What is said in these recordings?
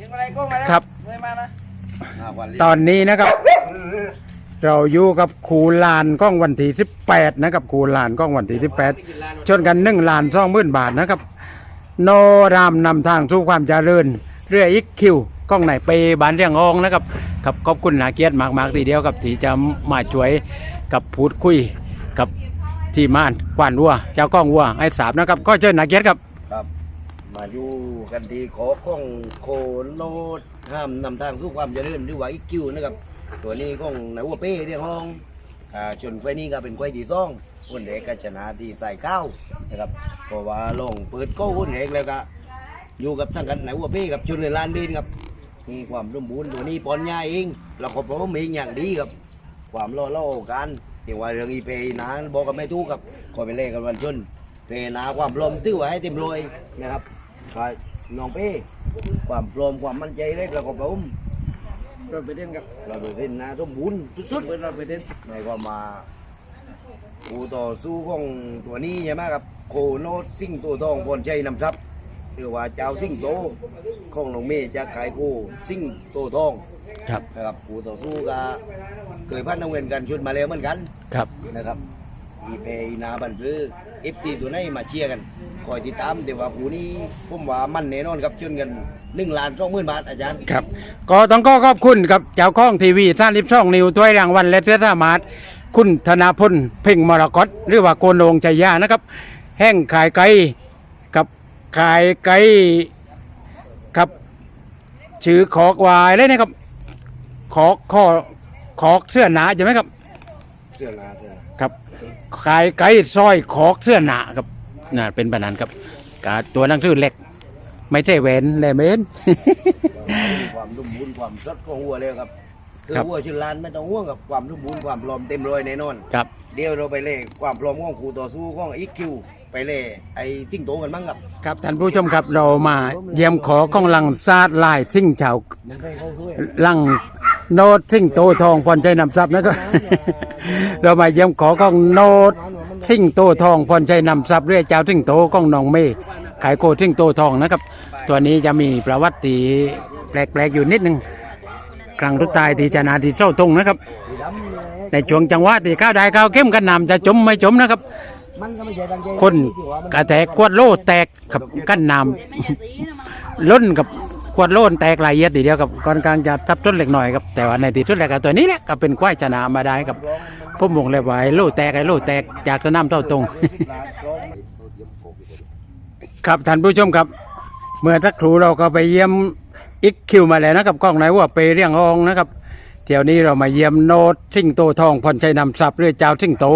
ยังอะไรก็มาแล้วครับ เคยมานะตอนนี้นะครับ เราอยู่กับครูลานกล้องวันที่18นะครับครูลานกล้องวันที่18ชนกันหนึ่งล้านสองหมื่นบาทนะครับ โนรามนำทางสู่ความเจริญ เรืออีกคิวกล้องไหนไปบานเรียงอองนะครับครับขอบคุณนาเกียรติมากๆทีเดียวกับที่จะมาช่วยกับพูดคุยกับทีมงานกวานวัวเจ้ากล้องวัวไอ้สามนะครับ ก็เชิญนาเกียรติครับครับ มาอยู่กันที่ขอข้องโคโนดห้ามนำทางสู่ความเจริญหรือว่าอีคิวนะครับ ตัวนี้ของนายวัวเป้เรียกห้องอ่าชนควายนี้ก็เป็นควายดีซ่องคนเด็กก็ชนะที่ใส่ข้าวนะครับเพราะว่าลงเปิดโก้คนเด็กแล้วก็อยู่กับสังกัดนายวัวเป้กับชนในลานบินครับมีความร่วมบุญตัวนี้ปอนยาเองเราก็พร้อมเองอย่างดีครับ ความล่อเล่ากันเห็นว่าเรื่องอีเพย์นะบอกกันไม่ถูกครับคอยไปเล่นกันวันชนเพนะความพร้อมตื้อไว้ให้เต็มรอยนะครับ ก็น้องเป้ความพร้อมความมั่นใจเล็กแล้วก็ผมรถไปเด่นกับเราดูสินนะสมบูรณ์สุสุดดเป็นรถไปเด่นๆในความมากูต่อสู้ของตัวนี้ใช่ไหมครับโคโนตซิ่งตัวทองพรชัยนำทรัพย์หรือว่าเจ้าซิ่งโตของน้องเมย์จะขายกูซิ่งตัวทองครับนะครับกูต่อสู้กับเคยพันนักเวนกันชุดมาแล้วเหมือนกันครับนะครับอีเพอีนาบันพือเอฟซีตัวไหนมาเชียร์กัน คอยติดตามแต่ว่าผู้นี้ผมว่ามันแน่นอนครับชนกันหนึ่งล้านสองหมื่นบาทอาจารย์ครับก็ต้องขอขอบคุณกับเจ้าของทีวีท่านลิบช่องนิวถ้วยรางวัลและเสื้อสามาร์ทคุณธนาพลเพ่งมรกตหรือว่าโกนโงชัยยานะครับ แห้งขายไก่กับขายไก่กับชื่อขอกวายเลยนะครับ ขอกข้อขอกเสื้อหนาใช่ไหมครับเสื้อลาเสื้อลาครับขายไก่ซอยขอกเสื้อหนาครับ น่าเป็นปานนันครับกาตัวหนังสือเล็ก ไม่ใช่แหวนแลเมนความรุ่มบุญความสดของวัวเลยครับคือครับวัวชื่อลานไม่ต้องห่วงกับความรุ่มบุญความพร้อมเต็มร้อยแน่นอนครับเดี๋ยวเราไปเล่ความพร้อมของครูต่อสู้ของอีคิวไปเล่ไอ้ซิ่งโตกันบ้างครับครับท่านผู้ชมครับเรามาเยี่ยมขอกองลังซาดลายซิ่งเฉามันไปเข้าด้วยลังโนดซิ่งโตทองพรใจนำทรัพย์นะครับเรามาเยี่ยมขอของโนด ซิ่งโตทองพรใจนำทรัพย์เรียเจ้าซิ่งโตของน้องเมย์ขายโคซิ่งโตทองนะครับ ตัวนี้จะมีประวัติสีแปลกๆอยู่นิดนึงครั้งทุกตายที่จะนาที่เศร้าตรงนะครับ ในช่วงจังหวะที่ข้าวได้ข้าวเข้มกันนำจะจมไม่จมนะครับ คนกระแตกขวดโลแตกกับกั้นน้ำล้นกับขวดโลนแตกละเอียดทีเดียวกับก่อนกลางจะทับต้นเล็กหน่อยครับแต่ว่าในที่สุดแล้วก็ตัวนี้แหละก็เป็นควายชนะมาได้ครับ ผมบอกเลยว่าไอ้โลแตกไอ้โลแตกจากระน้ำเท่าตรง ครับท่านผู้ชมครับ เมื่อสักครู่เราก็ไปเยี่ยมอีกคิวมาแล้วนะครับกล้องไหนว่าไปเรียงอองนะครับเที่ยวนี้เรามาเยี่ยมโนดซิ่งโตทองพรชัยนำทรัพย์เรือเจ้าซิ่งโต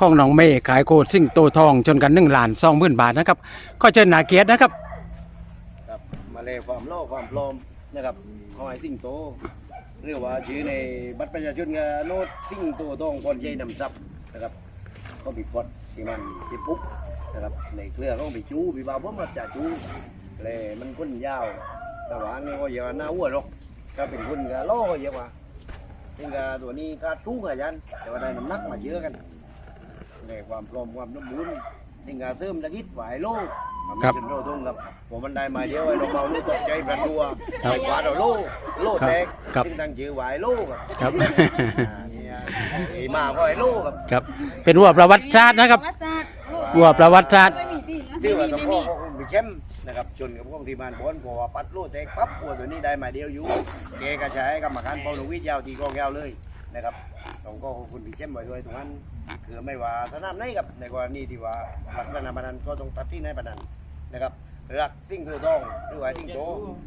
ของน้องเมย์ขายโคตรซิ่งโตทองจนกันหนึ่งล้านสองหมื่นบาทนะครับก็เชิญนาเกียรตินะครับ ครับมาเลยความโลภความพร้อมนะครับของไอ้ซิ่งโต เรียกว่าชื่อในบัตรประชาชนก็โนดซิ่งโตทองพรชัยนำทรัพย์นะครับก็มีกดที่มันที่ปุ๊บนะครับในเครือของพี่จูพี่บ่าวผมมาจากจูเลยมันคนยาว แต่ว่านี่ก็อย่าหน้าอ้วนหรอกก็เป็นคนก็ล่อเยอะกว่าซึ่งก็ตัวนี้ก็ทุกข์อะยันแต่ว่าได้น้ำหนักมาเยอะกันในความพร้อมความสมบูรณ์ซึ่งก็เสริมตะกิดไหวโลก ครับจนโลทุ่งครับผมมันได้มาเยอะไอ้เราเมาลูกตกใจประตัวครับไปกว่าเราโลโลแตกครับ ซึ่งตั้งชื่อไหวโลกครับครับ อ่าเนี่ยไอ้มาก็ไอ้โลครับครับ เป็นวัวประวัติศาสตร์นะครับวัวประวัติศาสตร์ที่ว่าต้องพ่อของมีเข้มนะครับชนกับพวกทีมงานบอลพอว่าปัดโลแตกปั๊บวัวตัวนี้ได้มาเดียวอยู่เกกระชายกรรมการเปาโลวิทยาวตีกองยาวเลยนะครับต้องก็ขอบคุณพี่เข้มไว้ด้วยตรงนั้น คือไม่ว่าสนามไหนครับในกรณีที่ว่าลักษณะบันนันก็ต้องตัดที่ในบันนันนะครับรักทิ้งตัวทองหรือว่าทิ้งโต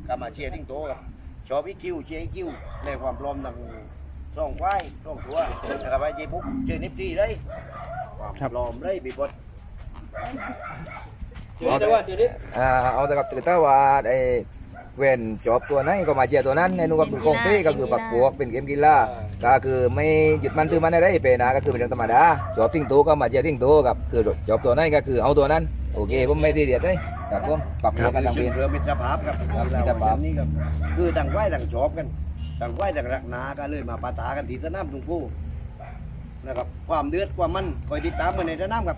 กามาเชียร์ทิ้งโตครับชอบอีคิวเชียร์อีคิวในความพร้อมทางสองควายสองตัวนะครับไอ้เจ๊ปุ๊กเจอนิฟตี้เลยความพร้อมเลยบีบดเดี๋ยวเดี๋ยวเดี๋ยวดิอ่าเอาแต่กับตื่นถ้าว่าไอ้ เว้นจอบตัวไหนก็มาเชียร์ตัวนั้นในนู้นก็คือคงเป้ก็คือปักพวกเป็นเกมกีฬาก็คือไม่หยุดมันตื้อมันอะไรเปนะก็คือเป็นเรื่องธรรมดาจอบทิ้งตัวก็มาเชียร์ทิ้งตัวกับคือจอบตัวไหนก็คือเอาตัวนั้นโอเคผมไม่ตีเดียดเลยครับผมปรับตัวกันทั้งชื่เป็อนเรือมิตรภาพครับครับเวลมิตรภาพนี่ครับคือต่างไหวต่างชอบกันต่างไหวต่างรักนากันเลยมาปะทะกันที่สนามทุงผู้นะครับความเดือดความมันคอยติดตามกันในสนามครับ